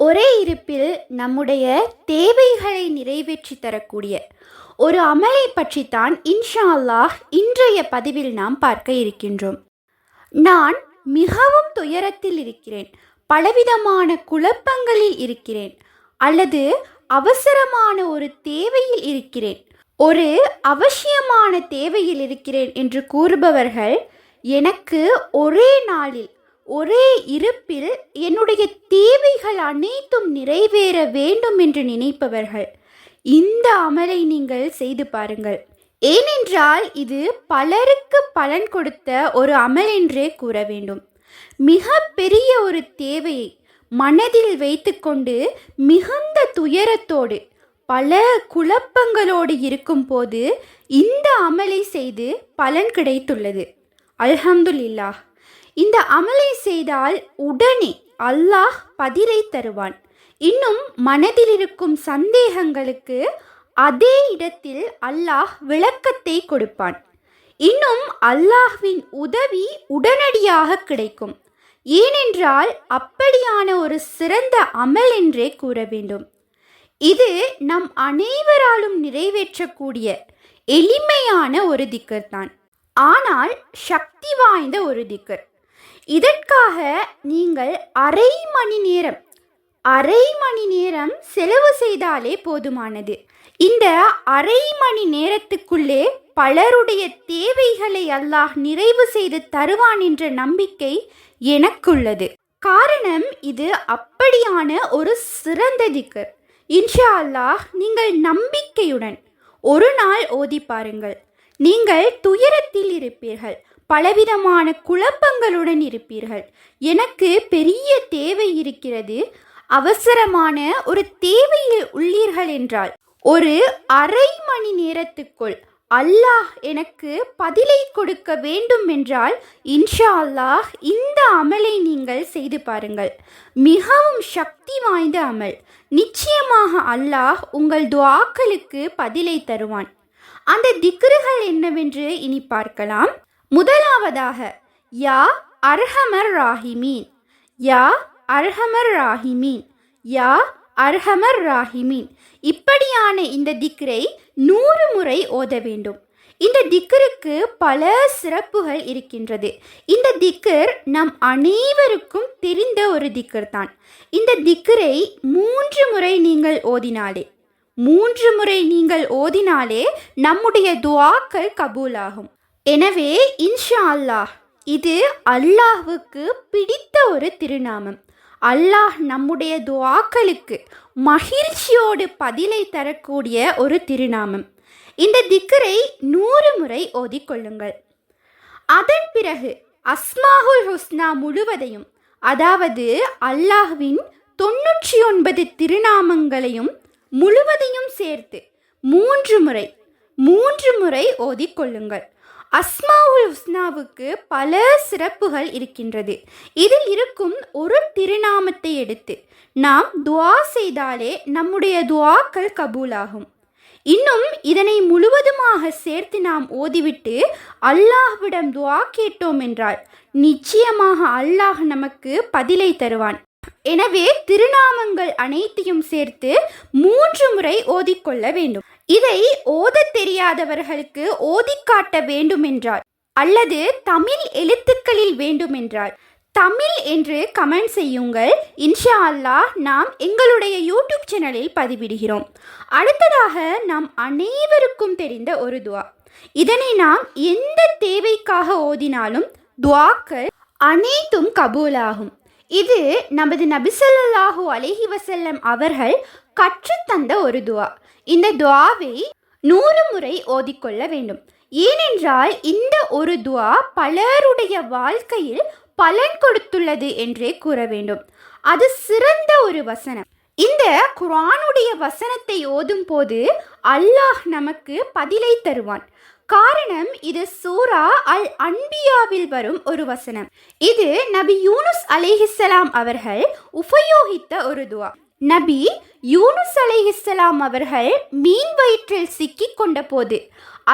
ஒரே இருப்பில் நம்முடைய தேவைகளை நிறைவேற்றி தரக்கூடிய ஒரு அமலை பற்றித்தான் இன்ஷா அல்லாஹ் இன்றைய பதிவில் நாம் பார்க்க இருக்கின்றோம். நான் மிகவும் துயரத்தில் இருக்கிறேன் பலவிதமான குழப்பங்களில் இருக்கிறேன் அல்லது அவசரமான ஒரு தேவையில் இருக்கிறேன். ஒரு அவசியமான தேவையில் இருக்கிறேன் என்று கூறுபவர்கள் எனக்கு ஒரே நாளில் ஒரே இருப்பில் என்னுடைய தேவைகள் அனைத்தும் நிறைவேற வேண்டும் என்று நினைப்பவர்கள். இந்த அமலை நீங்கள் செய்து பாருங்கள். ஏனென்றால் இது பலருக்கு பலன் கொடுத்த ஒரு அமல் என்றே கூற வேண்டும். மிக பெரிய ஒரு தேவையை மனதில் வைத்துக்கொண்டு மிகுந்த துயரத்தோடு பல குழப்பங்களோடு இருக்கும்போது இந்த அமலை செய்து பலன் கிடைத்துள்ளது. அல்ஹம்துலில்லாஹ். இந்த அமலை செய்தால் உடனே அல்லாஹ் பதிலை தருவான். இன்னும் மனதில் இருக்கும் சந்தேகங்களுக்கு அதே இடத்தில் அல்லாஹ் விளக்கத்தை கொடுப்பான். இன்னும் அல்லாஹ்வின் உதவி உடனடியாக கிடைக்கும். ஏனென்றால் அப்படியான ஒரு சிறந்த அமல் என்றே கூற வேண்டும். இது நம் அனைவராலும் நிறைவேற்றக்கூடிய எளிமையான ஒரு திக்கர் தான் ஆனால் சக்தி வாய்ந்த ஒரு திக்கர். இதற்காக நீங்கள் அரை மணி நேரம் அரை மணி நேரம் செலவு செய்தாலே போதுமானது. இந்த அரை மணி நேரத்துக்குள்ளே பலருடைய தேவைகளை அல்லாஹ் நிறைவு செய்து தருவான் என்ற நம்பிக்கை எனக்குள்ளது. காரணம் இது அப்படியான ஒரு சிறந்த திக்கர் இன்ஷா அல்லாஹ் நீங்கள் நம்பிக்கையுடன் ஒரு நாள் ஓதி பாருங்கள். நீங்கள் துயரத்தில் இருப்பீர்கள். பலவிதமான குழப்பங்களுடன் இருப்பீர்கள். எனக்கு பெரிய தேவை இருக்கிறது. அவசரமான ஒரு தேவையில் உள்ளீர்கள் என்றால் ஒரு அரை மணி நேரத்துக்குள் அல்லாஹ் எனக்கு பதிலை கொடுக்க வேண்டும் என்றால் இன்ஷா அல்லாஹ் இந்த அமலை நீங்கள் செய்து பாருங்கள். மிகவும் சக்தி வாய்ந்த அமல். நிச்சயமாக அல்லாஹ் உங்கள் துவாக்களுக்கு பதிலை தருவான். அந்த திக்ருகள் என்னவென்று இனி பார்க்கலாம். முதலாவதாக யா அர்ஹமர் ராஹிமீன். யா அர்ஹமர் ராஹிமீன். யா அர்ஹமர் ராஹிமீன். இப்படியான இந்த திக்ரை நூறு முறை ஓத வேண்டும். இந்த திக்கருக்கு பல சிறப்புகள் இருக்கின்றது. இந்த திக்கர் நம் அனைவருக்கும் தெரிந்த ஒரு திக்கர் தான் இந்த திக்கரை மூன்று முறை நீங்கள் ஓதினாலே மூன்று முறை நீங்கள் ஓதினாலே நம்முடைய துவாக்கள் கபூலாகும். எனவே இன்ஷா அல்லாஹ் இது அல்லாஹுக்கு பிடித்த ஒரு திருநாமம். அல்லாஹ் நம்முடைய துவாக்களுக்கு மகிழ்ச்சியோடு பதிலை தரக்கூடிய ஒரு திருநாமம். இந்த திக்கரை நூறு முறை ஓதிக்கொள்ளுங்கள் அதன் பிறகு அஸ்மாஹுல் ஹுஸ்னா முழுவதையும் அதாவது அல்லாஹ்வின் தொன்னூற்றி ஒன்பது திருநாமங்களையும் முழுவதையும் சேர்த்து மூன்று முறை மூன்று முறை ஓதிக்கொள்ளுங்கள் அஸ்மாவுல் ஹுஸ்னாவுக்கு பல சிறப்புகள் இருக்கின்றது. இதில் இருக்கும் ஒரு திருநாமத்தை எடுத்து நாம் துவா செய்தாலே நம்முடைய துவாக்கள் கபூலாகும். இன்னும் இதனை முழுவதுமாக சேர்த்து நாம் ஓதிவிட்டு அல்லாஹ்விடம் துவா கேட்டோம் என்றால் நிச்சயமாக அல்லாஹ் நமக்கு பதிலை தருவான். எனவே திருநாமங்கள் அனைத்தையும் சேர்த்து மூன்று முறை ஓதிக்கொள்ள வேண்டும். இதை ஓதத் தெரியாதவர்களுக்கு ஓதிக்காட்ட வேண்டுமென்றார் அல்லது தமிழ் எழுத்துக்களில் வேண்டுமென்றால் தமிழ் என்று கமெண்ட் செய்யுங்கள். இன்ஷா அல்லாஹ் நாம் எங்களுடைய யூடியூப் சேனலில் பதிவிடுகிறோம். அடுத்ததாக நாம் அனைவருக்கும் தெரிந்த ஒரு துவா. இதனை நாம் எந்த தேவைக்காக ஓதினாலும் துவாக்கள் அனைத்தும் கபூலாகும். இது நமது நபிசல்லாஹூ அலஹி வசல்லம் அவர்கள் கற்றுத்தந்த ஒரு துவா. இந்த துவாவை நூறு முறை ஓதிக்கொள்ள வேண்டும். ஏனென்றால் இந்த ஒரு துவா பலருடைய வாழ்க்கையில் பலன் கொடுத்துள்ளது என்றே கூற வேண்டும். அது சிறந்த ஒரு வசனம். இந்த குரானுடைய வசனத்தை ஓதும் போது அல்லாஹ் நமக்கு பதிலை தருவான். காரணம் இது சூரா அல் அன்பியாவில் வரும் ஒரு வசனம். இது நபி யூனுஸ் அலைஹிஸ்ஸலாம் அவர்கள் உபயோகித்த ஒரு துவா. நபி யூனுஸ் அலைஹிஸ்ஸலாம் அவர்கள் மீன் வயிற்றில் சிக்கிக் கொண்ட போது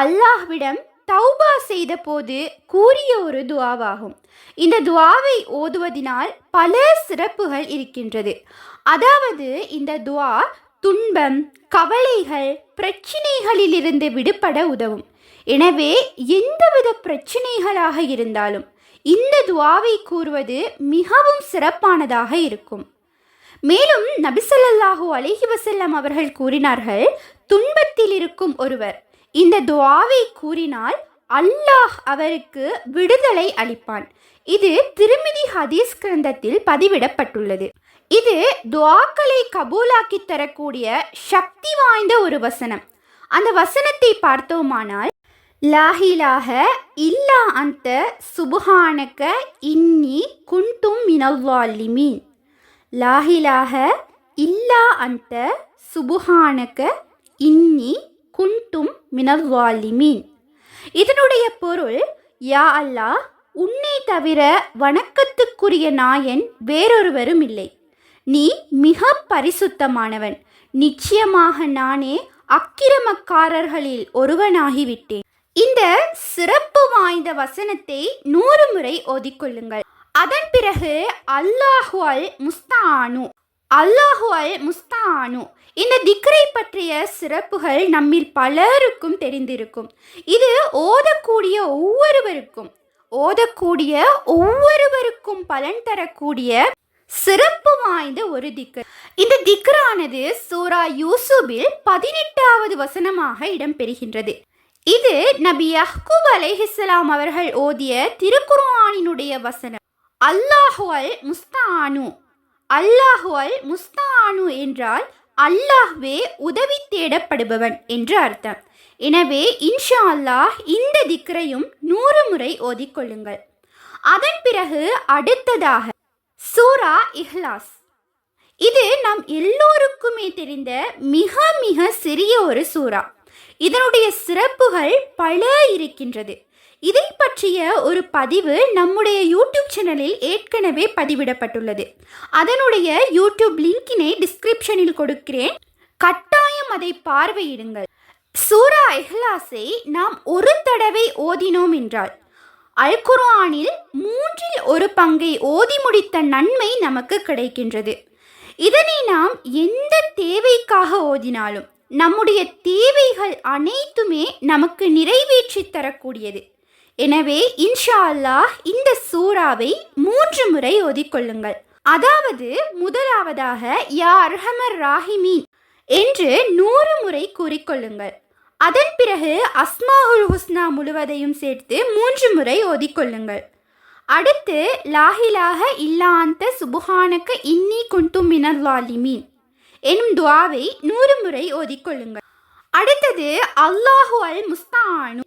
அல்லாஹ்விடம் தௌபா செய்த போது கூறிய ஒரு துவாவாகும். இந்த துவாவை ஓதுவதினால் பல சிறப்புகள் இருக்கின்றது. அதாவது இந்த துவா துன்பம் கவலைகள் பிரச்சினைகளிலிருந்து விடுபட உதவும். எனவே எந்தவித பிரச்சினைகளாக இருந்தாலும் இந்த துவாவை கூறுவது மிகவும் சிறப்பானதாக இருக்கும். மேலும் நபிசல்லாஹூ அலிஹி வசல்லம் அவர்கள் கூறினார்கள் துன்பத்தில் இருக்கும் ஒருவர் இந்த துவாவை கூறினால் அல்லாஹ் அவருக்கு விடுதலை அளிப்பான். இது திருமிதி ஹதீஸ் கிரந்தத்தில் பதிவிடப்பட்டுள்ளது. இது துவாக்களை கபூலாக்கி தரக்கூடிய சக்தி வாய்ந்த ஒரு வசனம். அந்த வசனத்தை பார்த்தோமானால் லாஹிலாக இல்லா அந்த சுபஹானக இன்னி குண்டும் மினவ்வாலிமீன் லாஹிலாக இல்லா அந்த சுபுஹானக இன்னி குண்டும் மினவாலிமீன் இதனுடைய பொருள் யா அல்லாஹ் உன்னை தவிர வணக்கத்துக்குரிய நாயன் வேறொருவரும் இல்லை. நீ மிக பரிசுத்தமானவன். நிச்சயமாக நானே அக்கிரமக்காரர்களில் ஒருவனாகிவிட்டேன். இந்த சிறப்பு வாய்ந்த வசனத்தை நூறு முறை ஓதிக்கொள்ளுங்கள். அதன் பிறகு அல்லாஹு அல் முஸ்தானு. அல்லாஹு அல் முஸ்தானு. இந்த திக்ரை பற்றிய சிறப்புகள் நம்மில் பலருக்கும் தெரிந்திருக்கும். இது ஓதக்கூடிய ஒவ்வொருவருக்கும் ஓதக்கூடிய ஒவ்வொருவருக்கும் பலன் தரக்கூடிய சிறப்பு வாய்ந்த ஒரு திக்ர். இந்த திக்ரானது சூரா யூசுபில் பதினெட்டாவது வசனமாக இடம்பெறுகின்றது. இது நபி யஹ்கூப் அலைஹிஸ்ஸலாம் அவர்கள் ஓதிய திருக்குர்ஆனினுடைய வசனம். அல்லாஹு அல் முஸ்தானு. அல்லாஹு அல் முஸ்தானு என்றால் அல்லாஹ்வே உதவி தேடப்படுபவன் என்று அர்த்தம். எனவே இன்ஷா அல்லாஹ் இந்த திக்ரையும் நூறு முறை ஓதிக்கொள்ளுங்கள் அதன் பிறகு அடுத்ததாக சூரா இஹ்லாஸ். இது நம் எல்லோருக்குமே தெரிந்த மிக மிக சிறிய ஒரு சூறா இதனுடைய சிறப்புகள் பல இருக்கின்றது. இதை பற்றிய ஒரு பதிவு நம்முடைய யூடியூப் சேனலில் ஏற்கனவே பதிவிடப்பட்டுள்ளது. அதனுடைய யூடியூப் லிங்கினை டிஸ்கிரிப்ஷனில் கொடுக்கிறேன். கட்டாயம் அதை பார்வையிடுங்கள். சூரா எஹ்லாஸை நாம் ஒரு தடவை ஓதினோம் என்றால் அல்குர்ஆனில் மூன்றில் ஒரு பங்கை ஓதி முடித்த நன்மை நமக்கு கிடைக்கின்றது. இதனை நாம் எந்த தேவைக்காக ஓதினாலும் நம்முடைய தேவைகள் அனைத்துமே நமக்கு நிறைவேற்றி தரக்கூடியது. எனவே இன்ஷா அல்லாஹ் இந்த சூறாவை மூன்று முறை ஓதிக்கொள்ளுங்கள். அதாவது முதலாவதாக யா அர்ஹமர் ராஹிமீன் என்று நூறு முறை கூறிக்கொள்ளுங்கள். அதன் பிறகு அஸ்மாஹுல் ஹுஸ்னா முழுவதையும் சேர்த்து மூன்று முறை ஓதிக்கொள்ளுங்கள். அடுத்து லாஹிலாக இல்லாந்த சுபுஹானுக்கு இன்னி குண்டும் மினர்வாலிமீன் எனும் துவாவை நூறு முறை ஓதிக்கொள்ளுங்கள். அடுத்தது அல்லாஹு அல் முஸ்தானு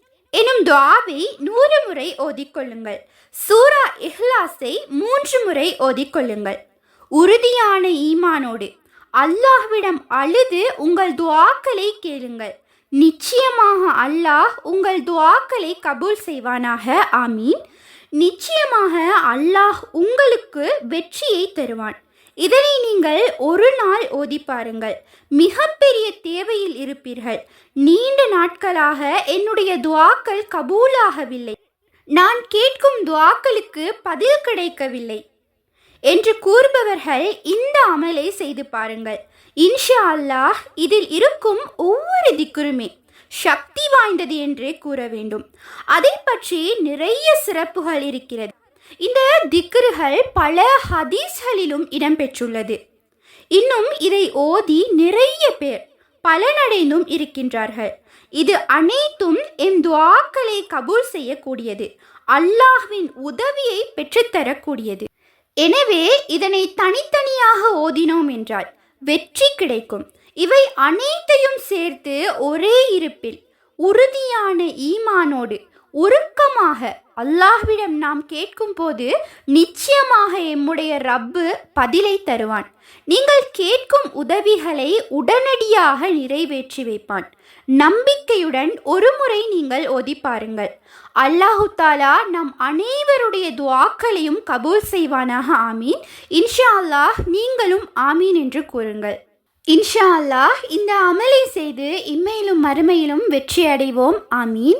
எனும் துவாவை நூறு முறை ஓதிக்கொள்ளுங்கள். சூரா இஹ்லாஸை மூன்று முறை ஓதிக்கொள்ளுங்கள். உறுதியான ஈமானோடு அல்லாஹ்விடம் அழுது உங்கள் துவாக்களை கேளுங்கள். நிச்சயமாக அல்லாஹ் உங்கள் துவாக்களை கபூல் செய்வானாக. ஆமீன். நிச்சயமாக அல்லாஹ் உங்களுக்கு வெற்றியை தருவான். இதனை நீங்கள் ஒரு நாள் ஓதி பாருங்கள். மிகப்பெரிய தேவையில் இருப்பீர்கள். நீண்ட நாட்களாக என்னுடைய துவாக்கள் கபூலாகவில்லை. நான் கேட்கும் துவாக்களுக்கு பதில் கிடைக்கவில்லை. என்று கூறுபவர்கள் இந்த அமலை செய்து பாருங்கள். இன்ஷா அல்லாஹ் இதில் இருக்கும் ஒவ்வொரு திக்குருமே சக்தி வாய்ந்தது என்றே கூற வேண்டும். அதை பற்றி நிறைய சிறப்புகள் இருக்கிறது. இந்த திக்ருகள் பல ஹதீஸ்களிலும் இடம்பெற்றுள்ளது. இன்னும் இதை ஓதி நிறைய பேர் பலனடைந்தும் இருக்கின்றார்கள். இது அனைத்தும் எம் துவாக்களை கபூல் செய்யக்கூடியது. அல்லாஹ்வின் உதவியை பெற்றுத்தரக்கூடியது. எனவே இதனை தனித்தனியாக ஓதினோம் என்றால் வெற்றி கிடைக்கும். இவை அனைத்தையும் சேர்த்து ஒரே இருப்பில் உறுதியான ஈமானோடு உருக்கமாக அல்லாஹ்விடம் நாம் கேட்கும் போது நிச்சயமாக எம்முடைய ரப்பு பதிலை தருவான். நீங்கள் கேட்கும் உதவிகளை உடனடியாக நிறைவேற்றி வைப்பான். நம்பிக்கையுடன் ஒருமுறை நீங்கள் ஒதி பாருங்கள் அல்லாஹு தாலா நம் அனைவருடைய துவாக்களையும் கபூல் செய்வானாக ஆமீன். இன்ஷா அல்லாஹ் நீங்களும் ஆமீன் என்று கூறுங்கள். இன்ஷா அல்லாஹ் இந்த அமலை செய்து இம்மையிலும் மறுமையிலும் வெற்றி அடைவோம் ஆமீன்.